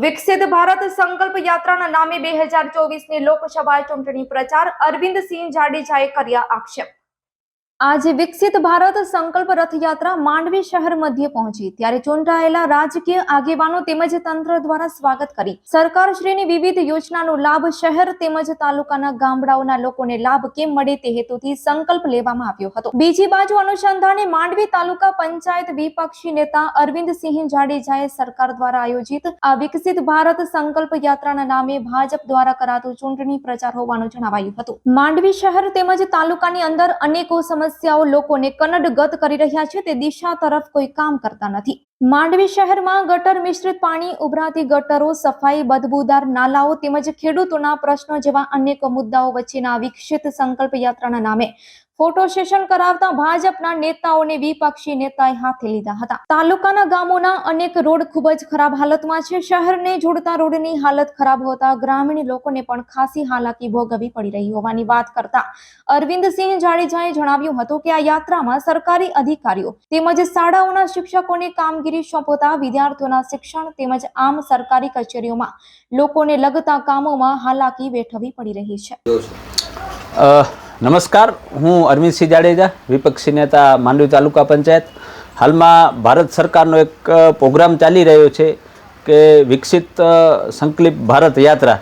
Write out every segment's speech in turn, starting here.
વિકસિત ભારત સંકલ્પ યાત્રાના નામે બે હજાર ચોવીસની લોકસભા ચૂંટણી પ્રચાર અરવિંદસિંહ જાડેજાએ કર્યા આક્ષેપ. આજે વિકસિત ભારત સંકલ્પ રથયાત્રા માંડવી શહેર મધ્યે પહોંચી. ત્યારે ચૂંટાયેલા રાજકીય આગેવાનો તેમજ તંત્ર દ્વારા સ્વાગત કરી. સરકારશ્રીની વિવિધ યોજનાનો લાભ શહેર તેમજ તાલુકાના ગામડાઓના લોકોને લાભ કેમ મળે તે હેતુથી સંકલ્પ લેવામાં આવ્યો હતો. બીજી બાજુ અનુસંધાને માંડવી તાલુકા પંચાયત વિપક્ષી નેતા અરવિંદસિંહ જાડેજાએ સરકાર દ્વારા આયોજિત આ વિકસિત ભારત સંકલ્પ યાત્રાના નામે ભાજપ દ્વારા કરાતો ચૂંટણી પ્રચાર હોવાનું જણાવાયું હતું. માંડવી શહેર તેમજ તાલુકાની અંદર અનેકો સમસ્યાઓ લોકોને કનડગત કરી રહ્યા છે, તે દિશા તરફ કોઈ કામ કરતા નથી. માંડવી શહેરમાં ગટર મિશ્રિત પાણી ઉભરાતી ગટરો, સફાઈ બદબૂદાર નાલાઓ તેમજ ખેડૂતોના પ્રશ્નો જેવા અનેક મુદ્દાઓ વચ્ચેના વિકસિત સંકલ્પ યાત્રાના નામે ફોટો સેશન કરાવતા ભાજપના નેતાઓને વિપક્ષી નેતાએ હાથે લીધા હતા. તાલુકાના ગામોના અનેક રોડ ખૂબ જ ખરાબ હાલતમાં છે. શહેરને જોડતા રોડની હાલત ખરાબ હોતા ગ્રામીણ લોકોને પણ ખાસી હાલાકી ભોગવવી પડી રહી હોવાની વાત કરતા અરવિંદસિંહ જાડેજાએ જણાવ્યું હતું કે આ યાત્રામાં સરકારી અધિકારીઓ તેમજ શાળાઓના શિક્ષકોને કામગીરી સોંપતા વિદ્યાર્થીઓના શિક્ષણ તેમજ આમ સરકારી કચેરીઓમાં લોકોને લગતા કામોમાં હાલાકી વેઠવી પડી રહી છે. નમસ્કાર, હું અરવિંદસિંહ જાડેજા, વિપક્ષી નેતા, માંડવી તાલુકા પંચાયત. હાલમાં ભારત સરકારનો એક પ્રોગ્રામ ચાલી રહ્યો છે કે વિકસિત સંકલિપ ભારત યાત્રા.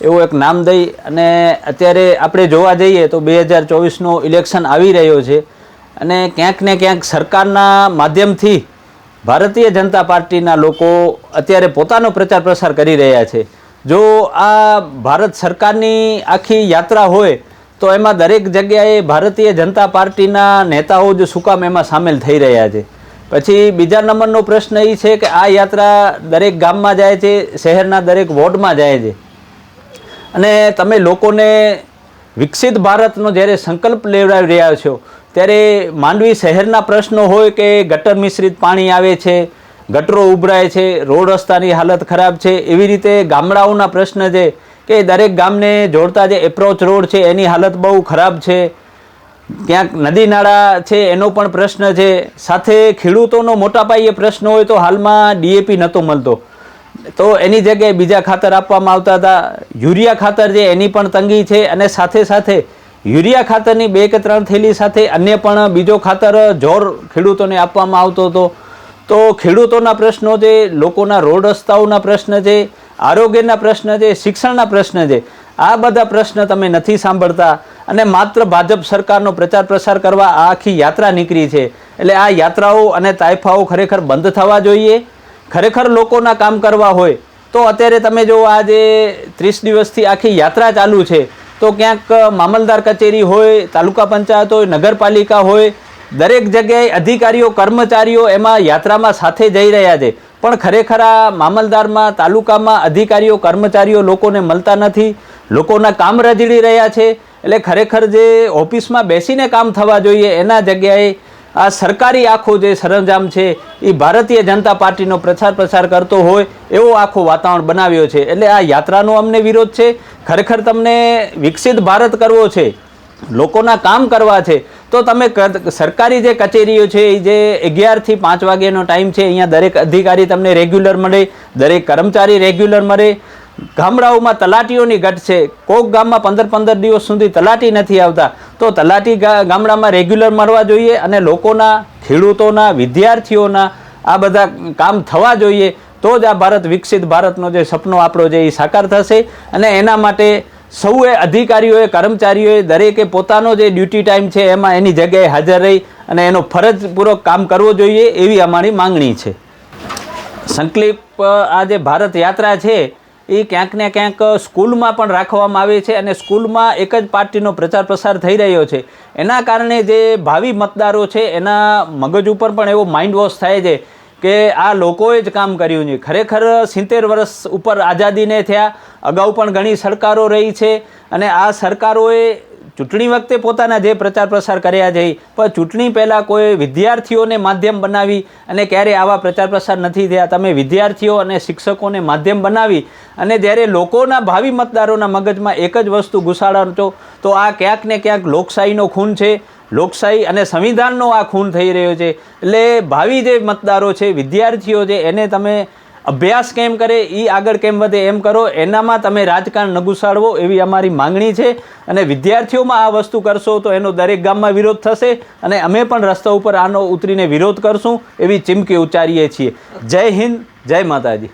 એવું એક નામ દઈ અને અત્યારે આપણે જોવા જઈએ તો બે હજાર ચોવીસનું ઇલેક્શન આવી રહ્યો છે અને ક્યાંક ને ક્યાંક સરકારના માધ્યમથી ભારતીય જનતા પાર્ટીના લોકો અત્યારે પોતાનો પ્રચાર પ્રસાર કરી રહ્યા છે. જો આ ભારત સરકારની આખી યાત્રા હોય તો એમાં દરેક જગ્યાએ ભારતીય જનતા પાર્ટીના નેતાઓ જ શું કામ એમાં સામેલ થઈ રહ્યા છે. પછી બીજા નંબરનો પ્રશ્ન એ છે કે આ યાત્રા દરેક ગામમાં જાય છે, શહેરના દરેક વોર્ડમાં જાય છે. અને તમે લોકોને વિકસિત ભારતનો જ્યારે સંકલ્પ લેવડાવી રહ્યા છો, ત્યારે માંડવી શહેરના પ્રશ્નો હોય કે ગટર મિશ્રિત પાણી આવે છે, ગટરો ઉભરાય છે, રોડ રસ્તાની હાલત ખરાબ છે, એવી રીતે ગામડાઓના પ્રશ્ન છે. કે દરેક ગામને જોડતા જે એપ્રોચ રોડ છે, એની હાલત બહુ ખરાબ છે. ક્યાંક નદી નાળા છે, એનો પણ પ્રશ્ન છે. સાથે ખેડૂતોનો મોટા પાયે પ્રશ્ન હોય તો હાલમાં ડીએપી નહોતો મળતો. તો એની જગ્યાએ બીજા ખાતર આપવામાં આવતા હતા. યુરિયા ખાતર છે એની પણ તંગી છે અને સાથે સાથે યુરિયા ખાતરની બે કે ત્રણ થેલી સાથે અન્ય પણ બીજો ખાતર જોર ખેડૂતોને આપવામાં આવતો હતો. તો ખેડૂતોના પ્રશ્નો છે, લોકોના રોડ રસ્તાઓના પ્રશ્ન છે આરોગ્યના પ્રશ્ન છે, શિક્ષણના પ્રશ્ન છે, આ બધા પ્રશ્ન તમે નથી સાંભળતા. અને માત્ર ભાજપ સરકારનો પ્રચાર પ્રસાર કરવા આ આખી યાત્રા નીકળી છે. એટલે આ યાત્રાઓ અને તાઇફાઓ ખરેખર બંધ થવા જોઈએ. ખરેખર લોકોના કામ કરવા હોય, તો અત્યારે તમે જો આજે ત્રીસ દિવસથી આખી યાત્રા ચાલુ છે, તો ક્યાંક મામલદાર કચેરી હોય, તાલુકા પંચાયત હોય, નગરપાલિકા હોય, દરેક જગ્યાએ અધિકારીઓ, કર્મચારીઓ એમાં યાત્રામાં સાથે જઈ રહ્યા છે. પણ ખરેખર આ મામલદારમાં, તાલુકામાં અધિકારીઓ, કર્મચારીઓ લોકોને મળતા નથી, લોકોના કામ રજડી રહ્યા છે, એટલે ખરેખર જે ઓફિસમાં બેસીને કામ થવા જોઈએ, એના જગ્યાએ આ સરકારી આખો જે સરંજામ છે એ ભારતીય જનતા પાર્ટીનો પ્રચાર પ્રસાર કરતો હોય, એવો આખો વાતાવરણ બનાવ્યો છે. એટલે આ યાત્રાનો અમને વિરોધ છે. ખરેખર તમને વિકસિત ભારત કરવો છે લોકોના કામ કરવા છે. તો તમે સરકારી જે કચેરીઓ છે એ જે અગિયારથી પાંચ વાગ્યાનો ટાઈમ છે, અહીંયા દરેક અધિકારી તમને રેગ્યુલર મળે, દરેક કર્મચારી રેગ્યુલર મળે. ગામડાઓમાં તલાટીઓની ઘટ છે. કોક ગામમાં પંદર પંદર દિવસ સુધી તલાટી નથી આવતા. તો તલાટી ગામડામાં રેગ્યુલર મળવા જોઈએ અને લોકોના, ખેડૂતોના, વિદ્યાર્થીઓના આ બધા કામ થવા જોઈએ. તો જ આ ભારત વિકસિત ભારતનો જે સપનો આપણો છે એ સાકાર થશે. અને એના માટે સૌએ અધિકારીઓએ, કર્મચારીઓએ દરેકે પોતાનો જે ડ્યુટી ટાઈમ છે એમાં એની જગ્યાએ હાજર રહી અને એનો ફરજપૂર્વક કામ કરવો જોઈએ એવી અમારી માંગણી છે. સંકલિપ આ જે ભારત યાત્રા છે, એ ક્યાંક ને ક્યાંક સ્કૂલમાં પણ રાખવામાં આવે છે અને સ્કૂલમાં એક જ પાર્ટીનો પ્રચાર પ્રસાર થઈ રહ્યો છે. એના કારણે જે ભાવિ મતદારો છે, એના મગજ ઉપર પણ એવો માઇન્ડ વોશ થાય છે કે આ લોકોએ જ કામ કર્યું છે. ખરેખર સિત્તેર વર્ષ ઉપર આઝાદીને થયા, અગાઉ પણ ઘણી સરકારો રહી છે અને આ સરકારોએ ચૂંટણી વખતે પોતાના જે પ્રચાર પ્રસાર કર્યા છે, પણ ચૂંટણી પહેલાં કોઈ વિદ્યાર્થીઓને માધ્યમ બનાવી અને ક્યારે આવા પ્રચાર પ્રસાર નથી થયા. તમે વિદ્યાર્થીઓ અને શિક્ષકોને માધ્યમ બનાવી અને જ્યારે લોકોના ભાવિ મતદારોના મગજમાં એક જ વસ્તુ ઘુસાડો છો, તો આ ક્યાંક ને ક્યાંક લોકશાહીનો ખૂન છે. લોકશાહી અને સંવિધાનનો આ ખૂન થઈ રહ્યો છે. એટલે ભાવિ જે મતદારો છે, વિદ્યાર્થીઓ છે, એને તમે અભ્યાસ કેમ કરે એ આગળ કેમ વધે એમ કરો, એનામાં તમે રાજકારણ ન એવી અમારી માંગણી છે. અને વિદ્યાર્થીઓમાં આ વસ્તુ કરશો તો એનો દરેક ગામમાં વિરોધ થશે અને અમે પણ રસ્તા ઉપર આનો ઉતરીને વિરોધ કરશું એવી ચીમકી ઉચ્ચારીએ છીએ. જય હિન્દ, જય માતાજી.